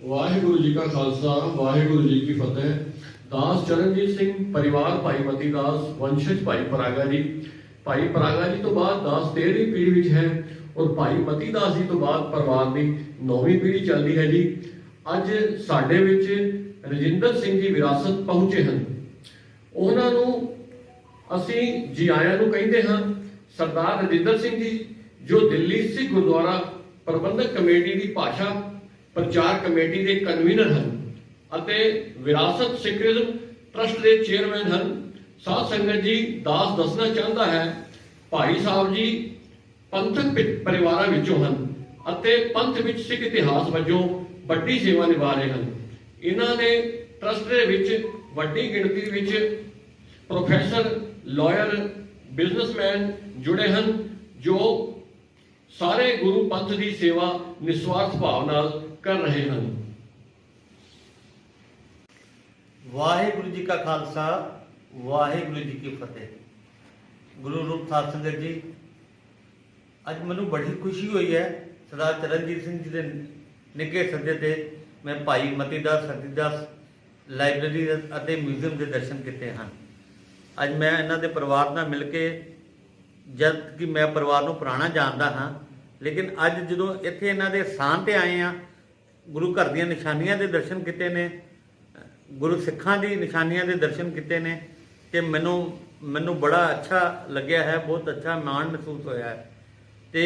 ਵਾਹਿਗੁਰੂ ਜੀ ਕਾ ਖਾਲਸਾ ਵਾਹਿਗੁਰੂ ਜੀ ਕੀ ਫਤਿਹ। ਦਾਸ ਚਰਨਜੀਤ ਸਿੰਘ ਪਰਿਵਾਰ ਭਾਈ ਮਤੀ ਦਾਸ ਵੰਸ਼ਜ ਭਾਈ ਪਰਾਗਾ ਜੀ। ਭਾਈ ਪਰਾਗਾ ਜੀ ਤੋਂ ਬਾਅਦ ਦਾਸ 13ਵੀਂ ਪੀੜ੍ਹੀ ਵਿੱਚ ਹੈ ਔਰ ਭਾਈ ਮਤੀ ਦਾਸ ਜੀ ਤੋਂ ਬਾਅਦ ਪਰਿਵਾਰ ਦੀ 9ਵੀਂ ਪੀੜ੍ਹੀ ਚੱਲਦੀ ਹੈ ਜੀ। ਅੱਜ ਸਾਡੇ ਵਿੱਚ ਰਜਿੰਦਰ ਸਿੰਘ ਜੀ ਵਿਰਾਸਤ ਪਹੁੰਚੇ ਹਨ। ਉਹਨਾਂ ਨੂੰ ਅਸੀਂ ਜੀ ਆਇਆਂ ਨੂੰ ਕਹਿੰਦੇ ਹਾਂ ਸਰਦਾਰ ਰਜਿੰਦਰ ਸਿੰਘ ਜੀ, ਜੋ ਦਿੱਲੀ ਸਿੱਖ ਗੁਰਦੁਆਰਾ ਪ੍ਰਬੰਧਕ ਕਮੇਟੀ ਦੀ ਭਾਸ਼ਾ ਪ੍ਰਚਾਰ ਕਮੇਟੀ ਦੇ ਕਨਵੀਨਰ ਹਨ ਅਤੇ ਵਿਰਾਸਤ ਸਿੱਖਿਜ਼ਮ ਟਰਸਟ ਦੇ ਚੇਅਰਮੈਨ ਹਨ। ਸਾਧ ਸੰਗਤ ਜੀ, ਦਾਸ ਦੱਸਣਾ ਚਾਹੁੰਦਾ ਹੈ, ਭਾਈ ਸਾਹਿਬ ਜੀ ਪੰਥਕ ਪਰਿਵਾਰਾਂ ਵਿੱਚੋਂ ਹਨ ਅਤੇ ਪੰਥ ਵਿੱਚ ਸਿੱਖ ਇਤਿਹਾਸ ਵਜੋਂ ਵੱਡੀ ਸੇਵਾ ਨਿਭਾ ਰਹੇ ਹਨ। ਇਹਨਾਂ ਨੇ ਟਰਸਟ ਦੇ ਵਿੱਚ ਵੱਡੀ ਗਿਣਤੀ ਵਿੱਚ ਪ੍ਰੋਫੈਸਰ, ਲਾਇਰ ਬਿਜ਼ਨਸਮੈਨ ਜੁੜੇ ਹਨ, ਜੋ ਸਾਰੇ ਗੁਰੂ ਪੰਥ ਦੀ ਸੇਵਾ ਨਿਸਵਾਰਥ ਭਾਵ ਨਾਲ ਕਰ ਰਹੇ ਹਨ। ਵਾਹਿਗੁਰੂ ਜੀ ਕਾ ਖਾਲਸਾ, ਵਾਹਿਗੁਰੂ ਜੀ ਕੀ ਫਤਿਹ। ਗੁਰੂ ਰੂਪ ਸਾਧ ਸੰਗਤ ਜੀ, ਅੱਜ ਮੈਨੂੰ ਬੜੀ ਖੁਸ਼ੀ ਹੋਈ ਹੈ, ਸਰਦਾਰ ਚਰਨਜੀਤ ਸਿੰਘ ਜੀ ਦੇ ਨਿੱਘੇ ਸੱਦੇ ਤੇ ਮੈਂ ਭਾਈ ਮਤੀਦਾਸ ਸਤੀਦਾਸ ਲਾਇਬ੍ਰੇਰੀ ਅਤੇ ਮਿਊਜ਼ੀਅਮ ਦੇ ਦਰਸ਼ਨ ਕੀਤੇ ਹਨ। ਅੱਜ ਮੈਂ ਇਹਨਾਂ ਦੇ ਪਰਿਵਾਰ ਨਾਲ ਮਿਲ ਕੇ ਜਦ ਕਿ ਮੈਂ ਪਰਿਵਾਰ ਨੂੰ ਪੁਰਾਣਾ ਜਾਣਦਾ ਹਾਂ, ਲੇਕਿਨ ਅੱਜ ਜਦੋਂ ਇੱਥੇ ਇਹਨਾਂ ਦੇ ਸਥਾਨ ਤੇ ਆਏ ਆ ਗੁਰੂ ਘਰ ਦੀਆਂ ਨਿਸ਼ਾਨੀਆਂ ਦੇ ਦਰਸ਼ਨ ਕੀਤੇ ਨੇ, ਗੁਰੂ ਸਿੱਖਾਂ ਦੀ ਨਿਸ਼ਾਨੀਆਂ ਦੇ ਦਰਸ਼ਨ ਕੀਤੇ ਨੇ, ਤੇ ਮੈਨੂੰ ਮੈਨੂੰ ਬੜਾ ਅੱਛਾ ਲੱਗਿਆ ਹੈ, ਬਹੁਤ ਅੱਛਾ ਮਾਣ ਮਹਿਸੂਸ ਹੋਇਆ ਹੈ। ਤੇ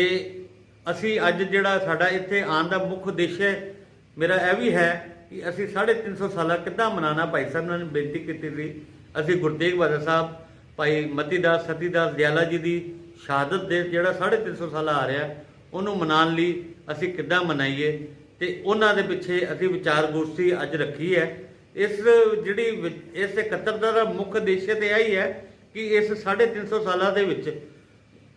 ਅਸੀਂ ਅੱਜ ਜਿਹੜਾ ਸਾਡਾ ਇੱਥੇ ਆਉਣ ਦਾ ਮੁੱਖ ਉਦੇਸ਼ ਹੈ, ਮੇਰਾ ਇਹ ਵੀ ਹੈ ਕਿ ਅਸੀਂ 350 ਸਾਲਾ ਕਿੱਦਾਂ ਮਨਾਣਾ ਭਾਈ ਸਾਹਿਬ ਨੇ ਬੇਨਤੀ ਕੀਤੀ ਸੀ ਅਸੀਂ ਗੁਰੂ ਤੇਗ ਬਹਾਦਰ ਸਾਹਿਬ, ਭਾਈ ਮਤੀਦਾਸ ਸਤੀਦਾਸ ਦਿਆਲਾ ਜੀ ਦੀ ਸ਼ਹਾਦਤ ਦੇ ਜਿਹੜਾ 350 ਸਾਲ ਆ ਰਿਹਾ, ਉਹਨੂੰ ਮਨਾਉਣ ਲਈ ਅਸੀਂ ਕਿੱਦਾਂ ਮਨਾਈਏ ਤੇ ਉਹਨਾਂ ਦੇ ਪਿੱਛੇ ਅਸੀਂ ਵਿਚਾਰ ਗੋਸ਼ਟੀ ਅੱਜ ਰੱਖੀ ਹੈ। ਇਸ ਜਿਹੜੀ ਇਸ ਇਕੱਤਰਤਾ ਦਾ ਮੁੱਖ ਉਦੇਸ਼ ਤੇ ਇਹ ਹੀ ਹੈ ਕਿ ਇਸ 350 ਸਾਲਾਂ ਦੇ ਵਿੱਚ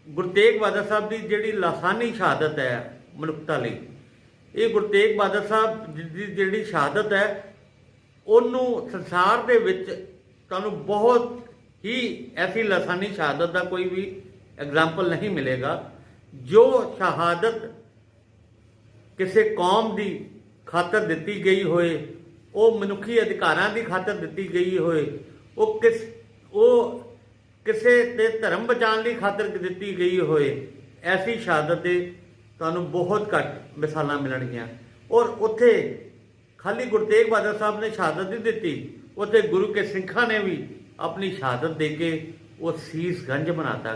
ਗੁਰੂ ਤੇਗ ਬਹਾਦਰ ਸਾਹਿਬ ਦੀ ਜਿਹੜੀ ਲਾਸਾਨੀ ਸ਼ਹਾਦਤ ਹੈ ਮਨੁੱਖਤਾ ਲਈ, ਇਹ ਗੁਰੂ ਤੇਗ ਬਹਾਦਰ ਸਾਹਿਬ ਜੀ, ਦੀ ਜਿਹੜੀ ਸ਼ਹਾਦਤ ਹੈ, ਉਹਨੂੰ ਸੰਸਾਰ ਦੇ ਵਿੱਚ ਤੁਹਾਨੂੰ ਬਹੁਤ ਹੀ ਐਸੀ ਲਸਾਨੀ ਸ਼ਹਾਦਤ ਦਾ ਕੋਈ ਵੀ ਐਗਜ਼ਾਮਪਲ ਨਹੀਂ ਮਿਲੇਗਾ, ਜੋ ਸ਼ਹਾਦਤ ਕਿਸੇ ਕੌਮ ਦੀ ਖਾਤਰ ਦਿੱਤੀ ਗਈ ਹੋਏ, ਉਹ ਮਨੁੱਖੀ ਅਧਿਕਾਰਾਂ ਦੀ ਖਾਤਰ ਦਿੱਤੀ ਗਈ ਹੋਏ, ਉਹ ਕਿਸ, ਉਹ ਕਿਸੇ 'ਤੇ ਧਰਮ ਬਚਾਉਣ ਲਈ ਖਾਤਰ ਦਿੱਤੀ ਗਈ ਹੋਏ, ਐਸੀ ਸ਼ਹਾਦਤ ਦੇ ਤੁਹਾਨੂੰ ਬਹੁਤ ਘੱਟ ਮਿਸਾਲਾਂ ਮਿਲਣਗੀਆਂ। ਔਰ ਉੱਥੇ ਖਾਲੀ ਗੁਰੂ ਤੇਗ ਬਹਾਦਰ ਸਾਹਿਬ ਨੇ ਸ਼ਹਾਦਤ ਨਹੀਂ ਦਿੱਤੀ, ਉੱਥੇ ਗੁਰੂ ਕੇ ਸਿੰਘਾਂ ਨੇ ਵੀ ਆਪਣੀ ਸ਼ਹਾਦਤ ਦੇ ਕੇ ਉਹ ਸੀਸ ਗੰਜ ਬਣਾਤਾ।